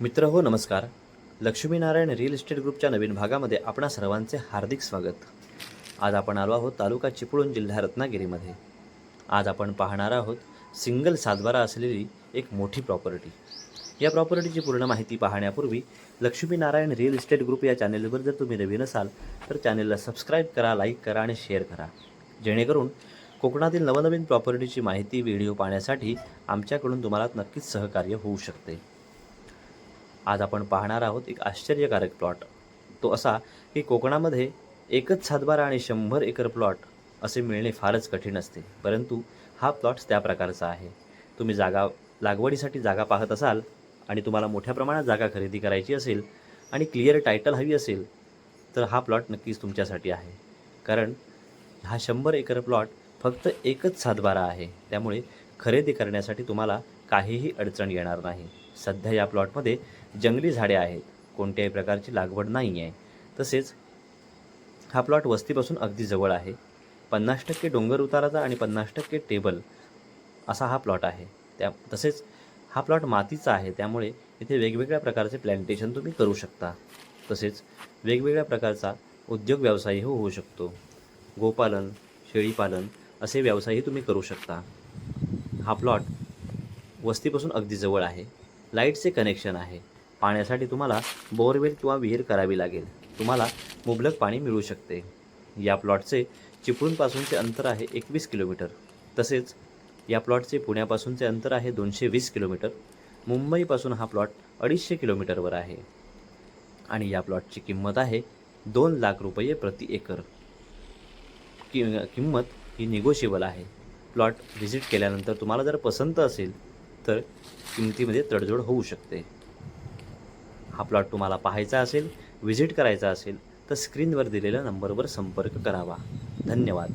मित्र हो नमस्कार. लक्ष्मीनारायण रिअल इस्टेट ग्रुपच्या नवीन भागामध्ये आपणा सर्वांचे हार्दिक स्वागत. आज आपण आलो आहोत तालुका चिपळूण जिल्हा रत्नागिरीमध्ये. आज आपण पाहणार आहोत सिंगल सातबारा असलेली एक मोठी प्रॉपर्टी. या प्रॉपर्टीची पूर्ण माहिती पाहण्यापूर्वी लक्ष्मीनारायण रिअल इस्टेट ग्रुप या चॅनेलवर जर तुम्ही नवीन असाल तर चॅनेलला सबस्क्राईब करा लाईक करा आणि शेअर करा. जेणेकरून कोकणातील नवनवीन प्रॉपर्टीची माहिती व्हिडिओ पाहण्यासाठी आमच्याकडून तुम्हाला नक्कीच सहकार्य होऊ शकते. आज आपण पाहणार आहोत एक आश्चर्यकारक प्लॉट तो असा की कोकणामध्ये एकच सातबारा आणि शंभर एकर प्लॉट असे मिळणे फारच कठीण असते. परंतु हा प्लॉट त्या प्रकारचा आहे. तुम्ही जागा लागवडीसाठी जागा पाहत असाल आणि तुम्हाला मोठ्या प्रमाणात जागा खरेदी करायची असेल आणि क्लिअर टायटल हवी असेल तर हा प्लॉट नक्कीच तुमच्यासाठी आहे. कारण हा शंभर एकर प्लॉट फक्त एकच सातबारा आहे. त्यामुळे खरेदी करण्यासाठी तुम्हाला काहीही अडचण येणार नाही. सध्या या प्लॉटमध्ये जंगली झाडे आहेत. कोणत्याही प्रकारची लागवड नाही आहे. तसेच हा प्लॉट वस्तीपासून अगदी जवळ आहे. पन्नास टक्के डोंगर उताराचा आणि पन्नास टक्के टेबल असा हा प्लॉट आहे. त्या तसेच हा प्लॉट मातीचा आहे. त्यामुळे इथे वेगवेगळ्या प्रकारचे प्लॅन्टेशन तुम्ही करू शकता. तसेच वेगवेगळ्या प्रकारचा उद्योग व्यवसायही होऊ शकतो. गोपालन शेळीपालन असे व्यवसायही तुम्ही करू शकता. हा प्लॉट वस्तीपासून अगदी जवळ आहे. लाईटचे कनेक्शन आहे. पाण्यासाठी तुम्हाला बोरवेल किंवा विहीर करावी लागेल. तुम्हाला मुबलक पाणी मिळू शकते. या प्लॉटचे चिपळूणपासूनचे अंतर आहे एकवीस किलोमीटर. तसेच या प्लॉटचे पुण्यापासूनचे अंतर आहे दोनशे वीस किलोमीटर. मुंबईपासून हा प्लॉट अडीचशे किलोमीटरवर आहे. आणि या प्लॉटची किंमत आहे दोन लाख रुपये प्रति एकर. कि किंमत ही निगोशिबल आहे. प्लॉट व्हिजिट केल्यानंतर तुम्हाला जर पसंत असेल तर किमतीमध्ये तडजोड होऊ शकते. हा प्लॉट तुम्हाला पाहायचा असेल व्हिजिट करायचा असेल तर स्क्रीनवर दिलेल्या नंबरवर संपर्क करावा. धन्यवाद.